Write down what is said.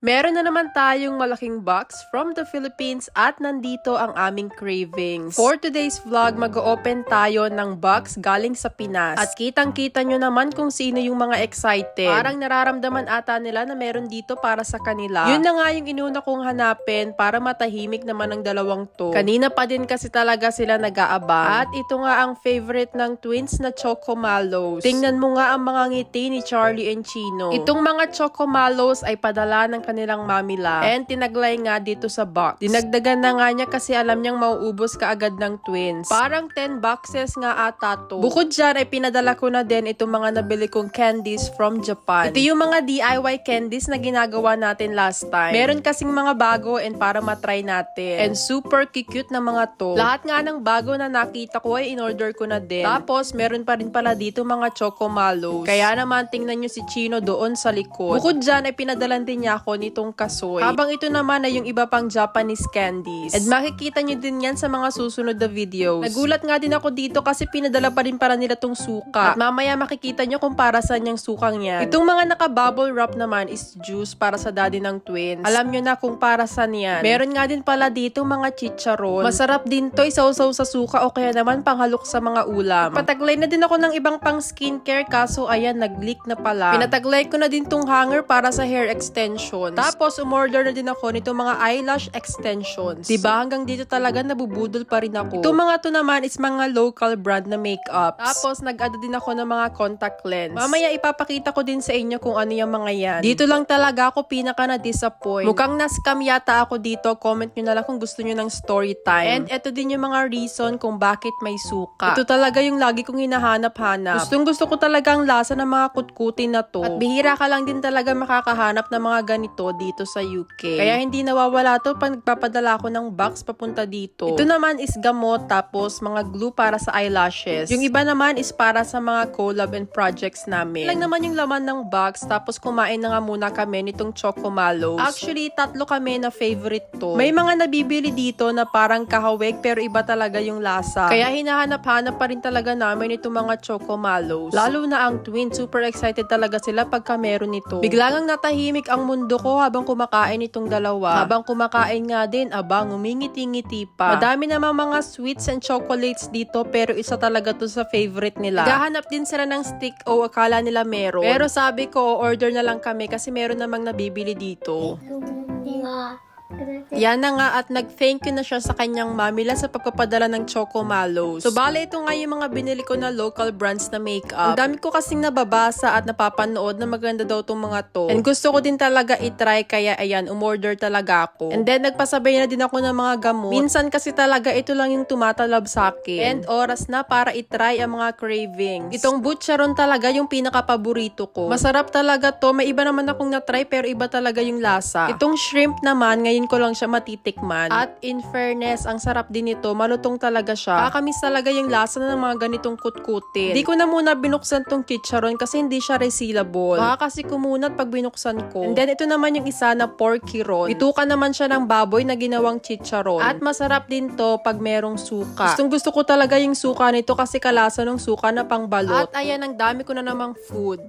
Meron na naman tayong malaking box from the Philippines at nandito ang aming cravings. For today's vlog, mag-open tayo ng box galing sa Pinas. At kitang-kita nyo naman kung sino yung mga excited. Parang nararamdaman ata nila na meron dito para sa kanila. Yun na nga yung inuna kong hanapin para matahimik naman ang dalawang to. Kanina pa din kasi talaga sila nag-aabang. At ito nga ang favorite ng twins na Choco Mallows. Tingnan mo nga ang mga ngiti ni Charlie and Chino. Itong mga Choco Mallows ay padala ng kanilang mamila. And tinaglay nga dito sa box. Dinagdagan na nga niya kasi alam niyang mauubos kaagad ng twins. Parang 10 boxes nga ata to. Bukod dyan ay pinadala ko na din itong mga nabili kong candies from Japan. Ito yung mga DIY candies na ginagawa natin last time. Meron kasing mga bago and para matry natin. And super cute na mga to. Lahat nga ng bago na nakita ko ay in-order ko na din. Tapos meron pa rin pala dito mga choco mallows. Kaya naman tingnan nyo si Chino doon sa likod. Bukod dyan ay pinadalan din niya ako nitong kasoy. Habang ito naman ay yung iba pang Japanese candies. And makikita nyo din yan sa mga susunod na videos. Nagulat nga din ako dito kasi pinadala pa rin para nila tong suka. At mamaya makikita nyo kung para saan yung sukang yan. Itong mga naka-bubble wrap naman is juice para sa daddy ng twins. Alam nyo na kung para saan yan. Meron nga din pala dito mga chicharon. Masarap din to isaw-saw sa suka o kaya naman panghalok sa mga ulam. Pataglay na din ako ng ibang pang skincare kaso ayan nag-leak na pala. Pinataglay ko na din tong hanger para sa hair extensions. Tapos umorder na din ako nitong mga eyelash extensions. Diba hanggang dito talaga nabubudol pa rin ako. Itong mga to naman is mga local brand na makeups. Tapos nag-add din ako ng mga contact lens. Mamaya ipapakita ko din sa inyo kung ano yung mga yan. Dito lang talaga ako pinaka na-disappoint. Mukhang na-scam yata ako dito. Comment nyo na lang kung gusto nyo ng story time. And eto din yung mga reason kung bakit may suka. Ito talaga yung lagi kong hinahanap-hanap. Gustong gusto ko talaga ang lasa ng mga kutkutin na to. At bihira ka lang din talaga makakahanap ng mga ganito dito sa UK. Kaya hindi nawawala to pag nagpapadala ako ng box papunta dito. Ito naman is gamot tapos mga glue para sa eyelashes. Yung iba naman is para sa mga collab and projects namin. Lang naman yung laman ng box tapos kumain na nga muna kami nitong Choco Mallows. Actually, tatlo kami na favorite to. May mga nabibili dito na parang kahawig pero iba talaga yung lasa. Kaya hinahanap-hanap pa rin talaga namin itong mga Choco Mallows. Lalo na ang twin, super excited talaga sila pagka meron nito. Bigla ngang natahimik ang mundo ko habang kumakain itong dalawa. Habang kumakain nga din, abang umingiti-ngiti pa. Madami namang mga sweets and chocolates dito pero isa talaga to sa favorite nila. Gahanap din sila ng stick o akala nila meron. Pero sabi ko, order na lang kami kasi meron namang nabibili dito. Yan na nga at nag-thank you na siya sa kanyang mamila sa pagpapadala ng Choco Mallows. So bale ito nga yung mga binili ko na local brands na makeup. Ang dami ko kasing nababasa at napapanood na maganda daw tong mga to. And gusto ko din talaga itry kaya ayan, umorder talaga ako. And then nagpasabay na din ako ng mga gamot. Minsan kasi talaga ito lang yung tumatalab sa akin. And oras na para itry ang mga cravings. Itong butcheron talaga yung pinaka-paborito ko. Masarap talaga to. May iba naman akong na-try pero iba talaga yung lasa. Itong shrimp naman, ngayon ko lang siya matitikman. At in fairness, ang sarap din nito. Malutong talaga siya. Kakamis talaga yung lasa ng mga ganitong kutkutin. Di ko na muna binuksan tong chicharon kasi hindi siya resealable. Baka kasi kumunat pag binuksan ko. And then ito naman yung isa na porky ron. Bitukan naman siya ng baboy na ginawang chicharon. At masarap din to pag merong suka. Gustong gusto ko talaga yung suka nito kasi kalasa ng suka na pangbalot. At ayan, ang dami ko na namang food.